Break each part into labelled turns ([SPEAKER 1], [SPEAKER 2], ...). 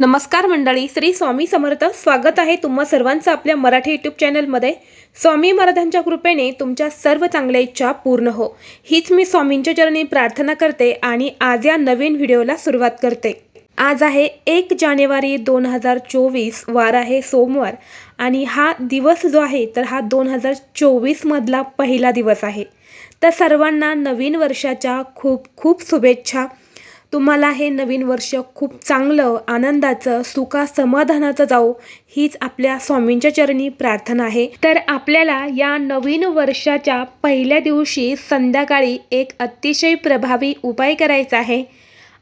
[SPEAKER 1] नमस्कार मंडळी श्री स्वामी समर्थ स्वागत आहे तुम्हा सर्वांचं आपल्या मराठी यूट्यूब चॅनलमध्ये स्वामी महाराजांच्या कृपेने तुमच्या सर्व चांगल्या इच्छा पूर्ण हो. हीच मी स्वामींच्या चरणी प्रार्थना करते आणि आज या नवीन व्हिडिओला सुरुवात करते. आज आहे एक जानेवारी दोन हजार चोवीस वार आहे सोमवार आणि हा दिवस जो आहे तर हा दोन हजार चोवीसमधला पहिला दिवस आहे. तर सर्वांना नवीन वर्षाच्या खूप खूप शुभेच्छा. तुम्हाला हे नवीन वर्ष खूप चांगलं आनंदाचं सुखा समाधानाचं जाओ हीच आपल्या स्वामींच्या चरणी प्रार्थना आहे. तर आपल्याला या नवीन वर्षाच्या पहिल्या दिवशी संध्याकाळी एक अतिशय प्रभावी उपाय करायचा आहे.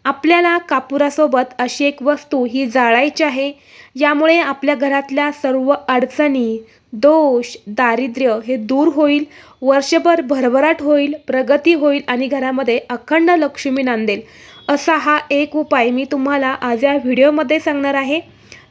[SPEAKER 1] आपल्याला कापुरासोबत अशी एक वस्तू ही जाळायची आहे. यामुळे आपल्या घरातल्या सर्व अडचणी दोष दारिद्र्य हे दूर होईल वर्षभर भरभराट होईल प्रगती होईल आणि घरामध्ये अखंड लक्ष्मी नांदेल. असा हा एक उपाय मी तुम्हाला आज या व्हिडिओमध्ये सांगणार आहे.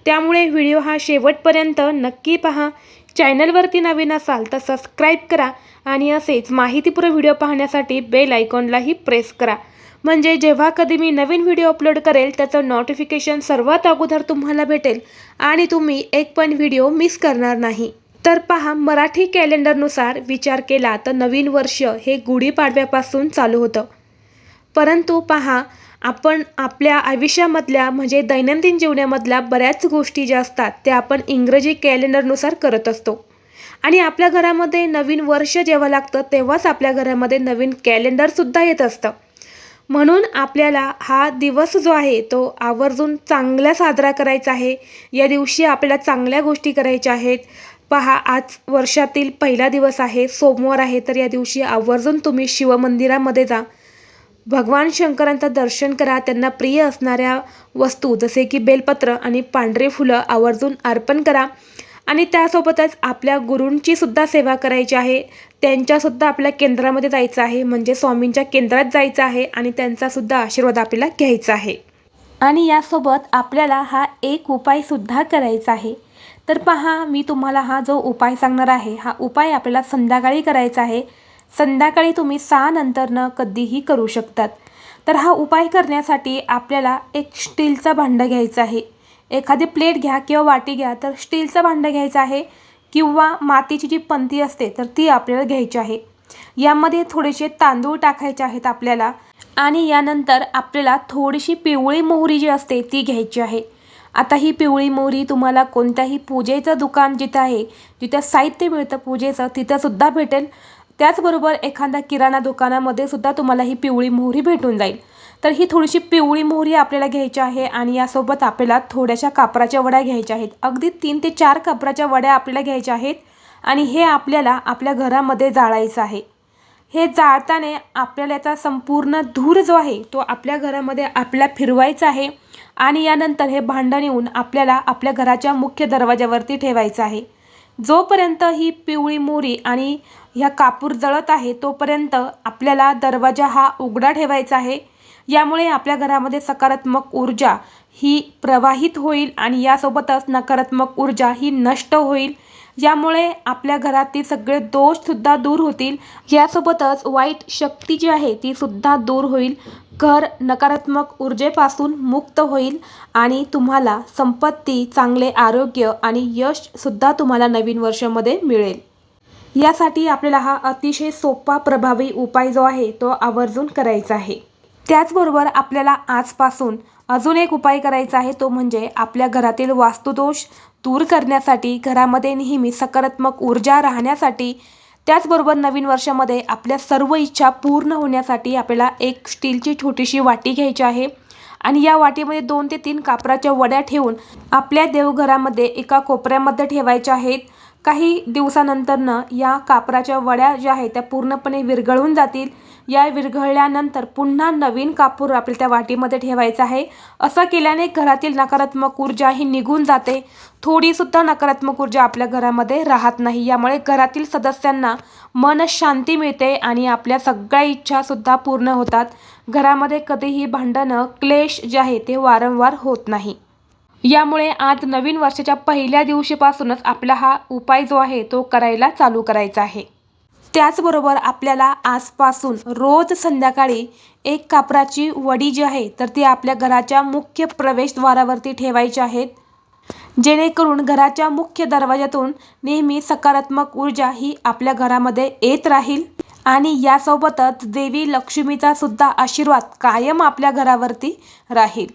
[SPEAKER 1] त्यामुळे व्हिडिओ हा शेवटपर्यंत नक्की पहा. चॅनलवरती नवीन असाल तर सबस्क्राईब करा आणि असेच माहितीपूर्ण व्हिडिओ पाहण्यासाठी बेल आयकॉनलाही प्रेस करा. म्हणजे जेव्हा कधी मी नवीन व्हिडिओ अपलोड करेल त्याचं नोटिफिकेशन सर्वात अगोदर तुम्हाला भेटेल आणि तुम्ही एक पण व्हिडिओ मिस करणार नाही. तर पहा मराठी कॅलेंडरनुसार विचार केला तर नवीन वर्ष हे गुढीपाडव्यापासून चालू होतं. परंतु पहा आपण आपल्या आयुष्यामधल्या म्हणजे दैनंदिन जीवनामधल्या बऱ्याच गोष्टी ज्या असतात त्या आपण इंग्रजी कॅलेंडरनुसार करत असतो. आणि आपल्या घरामध्ये नवीन वर्ष जेव्हा लागतं तेव्हाच आपल्या घरामध्ये नवीन कॅलेंडरसुद्धा येत असतं. म्हणून आपल्याला हा दिवस जो आहे तो आवर्जून चांगला साजरा करायचा आहे. या दिवशी आपल्याला चांगल्या गोष्टी करायच्या आहेत. पहा आज वर्षातील पहिला दिवस आहे सोमवार आहे तर या दिवशी आवर्जून तुम्ही शिवमंदिरामध्ये जा. भगवान शंकरांचं दर्शन करा त्यांना प्रिय असणाऱ्या वस्तू जसे की बेलपत्र आणि पांढरे फुलं आवर्जून अर्पण करा. आणि त्यासोबतच आपल्या गुरूंची सुद्धा सेवा करायची आहे. त्यांच्यासुद्धा आपल्या केंद्रामध्ये जायचं आहे. म्हणजे स्वामींच्या केंद्रात जायचं आहे आणि त्यांचासुद्धा आशीर्वाद आपल्याला घ्यायचा आहे. आणि यासोबत आपल्याला हा एक उपायसुद्धा करायचा आहे. तर पहा मी तुम्हाला हा जो उपाय सांगणार आहे हा उपाय आपल्याला संध्याकाळी करायचा आहे. संध्याकाळी तुम्ही सहा नंतरनं कधीही करू शकतात. तर हा उपाय करण्यासाठी आपल्याला एक स्टीलचा भांडं घ्यायचं आहे. एखादी प्लेट घ्या किंवा वाटी घ्या तर स्टीलचं भांडं घ्यायचं आहे किंवा मातीची जी पंती असते तर ती आपल्याला घ्यायची आहे. यामध्ये थोडेसे तांदूळ टाकायचे आहेत आपल्याला आणि यानंतर आपल्याला थोडीशी पिवळी मोहरी जी असते ती घ्यायची आहे. आता ही पिवळी मोहरी तुम्हाला कोणत्याही पूजेचं दुकान जिथं आहे जिथं साहित्य मिळतं पूजेचं तिथंसुद्धा भेटेल. त्याचबरोबर एखाद्या किराणा दुकानामध्ये सुद्धा तुम्हाला ही पिवळी मोहरी भेटून जाईल. तर ही थोडीशी पिवळी मोहरी आपल्याला घ्यायची आहे आणि यासोबत आपल्याला थोड्याशा कापराच्या वड्या घ्यायच्या आहेत. अगदी तीन ते चार कापराच्या वड्या आपल्याला घ्यायच्या आहेत आणि हे आपल्याला आपल्या घरामध्ये जाळायचं आहे. हे जाळताना आपल्याला याचा संपूर्ण धूर जो आहे तो आपल्या घरामध्ये आपल्याला फिरवायचा आहे आणि यानंतर हे भांडण येऊन आपल्याला आपल्या घराच्या मुख्य दरवाजावरती ठेवायचं आहे. जोपर्यंत ही पिवळी मोरी आणि ह्या कापूर जळत आहे तोपर्यंत आपल्याला दरवाजा हा उघडा ठेवायचा आहे. यामुळे आपल्या घरामध्ये सकारात्मक ऊर्जा ही प्रवाहित होईल आणि यासोबतच नकारात्मक ऊर्जा ही नष्ट होईल. यामुळे आपल्या घरातील सगळे दोषसुद्धा दूर होतील. यासोबतच वाईट शक्ती जी आहे तीसुद्धा दूर होईल. घर नकारात्मक ऊर्जेपासून मुक्त होईल आणि तुम्हाला संपत्ती चांगले आरोग्य आणि यशसुद्धा तुम्हाला नवीन वर्षामध्ये मिळेल. यासाठी आपल्याला हा अतिशय सोपा प्रभावी उपाय जो आहे तो आवर्जून करायचा आहे. त्याचबरोबर आपल्याला आजपासून अजून एक उपाय करायचा आहे तो म्हणजे आपल्या घरातील वास्तुदोष दूर करण्यासाठी घरामध्ये नेहमी सकारात्मक ऊर्जा राहण्यासाठी त्याचबरोबर नवीन वर्षामध्ये आपल्या सर्व इच्छा पूर्ण होण्यासाठी आपल्याला एक स्टीलची छोटीशी वाटी घ्यायची आहे. आणि या वाटीमध्ये दोन ते तीन कापराच्या वड्या ठेवून आपल्या देवघरामध्ये एका कोपऱ्यामध्ये ठेवायच्या आहेत. काही दिवसानंतरनं या कापराच्या वड्या ज्या आहेत त्या पूर्णपणे विरघळून जातील. या विरघळल्यानंतर पुन्हा नवीन कापूर आपल्या त्या वाटीमध्ये ठेवायचा आहे. असं केल्याने घरातील नकारात्मक ऊर्जा ही निघून जाते. थोडीसुद्धा नकारात्मक ऊर्जा आपल्या घरामध्ये राहत नाही. यामुळे घरातील सदस्यांना मन शांती मिळते आणि आपल्या सगळ्या इच्छासुद्धा पूर्ण होतात. घरामध्ये कधीही भांडणं क्लेश जे आहे ते वारंवार होत नाही. यामुळे आज नवीन वर्षाच्या पहिल्या दिवशीपासूनच आपला हा उपाय जो आहे तो करायला चालू करायचा आहे. त्याचबरोबर आपल्याला आजपासून रोज संध्याकाळी एक कापराची वडी जी आहे तर ती आपल्या घराच्या मुख्य प्रवेशद्वारावरती ठेवायची आहेत जेणेकरून घराच्या मुख्य दरवाजातून नेहमी सकारात्मक ऊर्जा ही आपल्या घरामध्ये येत राहील आणि यासोबतच देवी लक्ष्मीचा सुद्धा आशीर्वाद कायम आपल्या घरावरती राहील.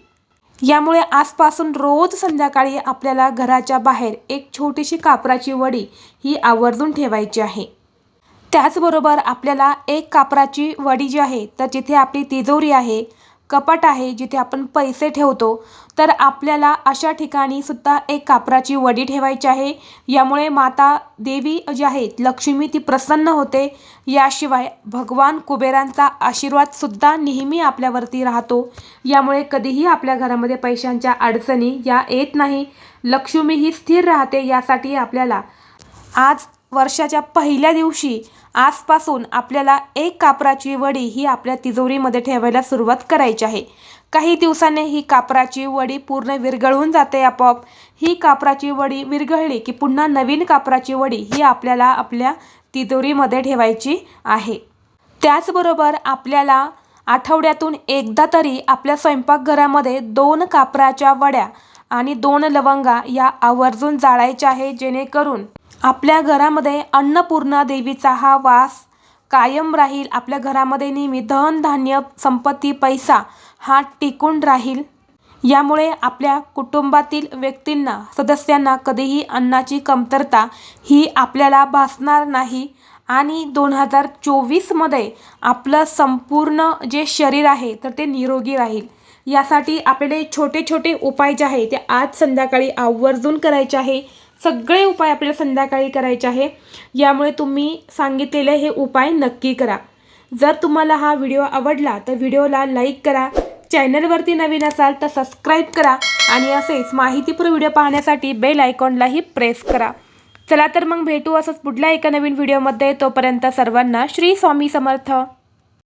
[SPEAKER 1] यामुळे आजपासून रोज संध्याकाळी आपल्याला घराच्या बाहेर एक छोटीशी कापराची वडी ही आवर्जून ठेवायची आहे. त्याचबरोबर आपल्याला एक कापराची वडी जी आहे तर जिथे आपली तिजोरी आहे कपाट आहे जिथे आपण पैसे ठेवतो तर आपल्याला अशा ठिकाणी सुद्धा एक कापराची वडी ठेवायची आहे. यामुळे माता देवी जी आहेत लक्ष्मी ती प्रसन्न होते. याशिवाय भगवान कुबेरांचा आशीर्वादसुद्धा नेहमी आपल्यावरती राहतो. यामुळे कधीही आपल्या घरामध्ये पैशांच्या अडचणी या येत नाही. लक्ष्मी ही स्थिर राहते यासाठी आपल्याला आज वर्षाच्या पहिल्या दिवशी आजपासून आपल्याला एक कापराची वडी ही आपल्या तिजोरीमध्ये ठेवायला सुरुवात करायची आहे. काही दिवसांनी ही कापराची वडी पूर्ण विरघळून जाते आपोआप. ही कापराची वडी विरघळली की पुन्हा नवीन कापराची वडी ही आपल्याला आपल्या तिजोरीमध्ये ठेवायची आहे. त्याचबरोबर आपल्याला आठवड्यातून एकदा तरी आपल्या स्वयंपाकघरामध्ये दोन कापराच्या वड्या आणि दोन लवंगा या आवर्जून जाळायच्या आहे जेणेकरून आपल्या घरामध्ये अन्नपूर्णा देवीचा हा वास कायम राहील. आपल्या घरामध्ये नेहमी धनधान्य संपत्ती पैसा हा टिकून राहील. यामुळे आपल्या कुटुंबातील व्यक्तींना सदस्यांना कधीही अन्नाची कमतरता ही आपल्याला भासणार नाही. आणि दोन हजार चोवीसमध्ये आपलं संपूर्ण जे शरीर आहे तर ते निरोगी राहील. यासाठी आपल्याला छोटे छोटे उपाय जे आहे ते आज संध्याकाळी आवर्जून करायचे आहे. सगळे उपाय आपल्याला संध्याकाळी करायचे आहे. यामुळे तुम्ही सांगितलेले हे उपाय नक्की करा. जर तुम्हाला हा व्हिडिओ आवडला तर व्हिडिओला लाईक करा. चॅनलवरती नवीन असाल तर सबस्क्राईब करा. आणि असेच माहितीपूर्ण व्हिडिओ पाहण्यासाठी बेल आयकॉनलाही प्रेस करा. चला तर मग भेटू असंच पुढल्या एका नवीन व्हिडिओमध्ये. तोपर्यंत सर्वांना श्री स्वामी समर्थ.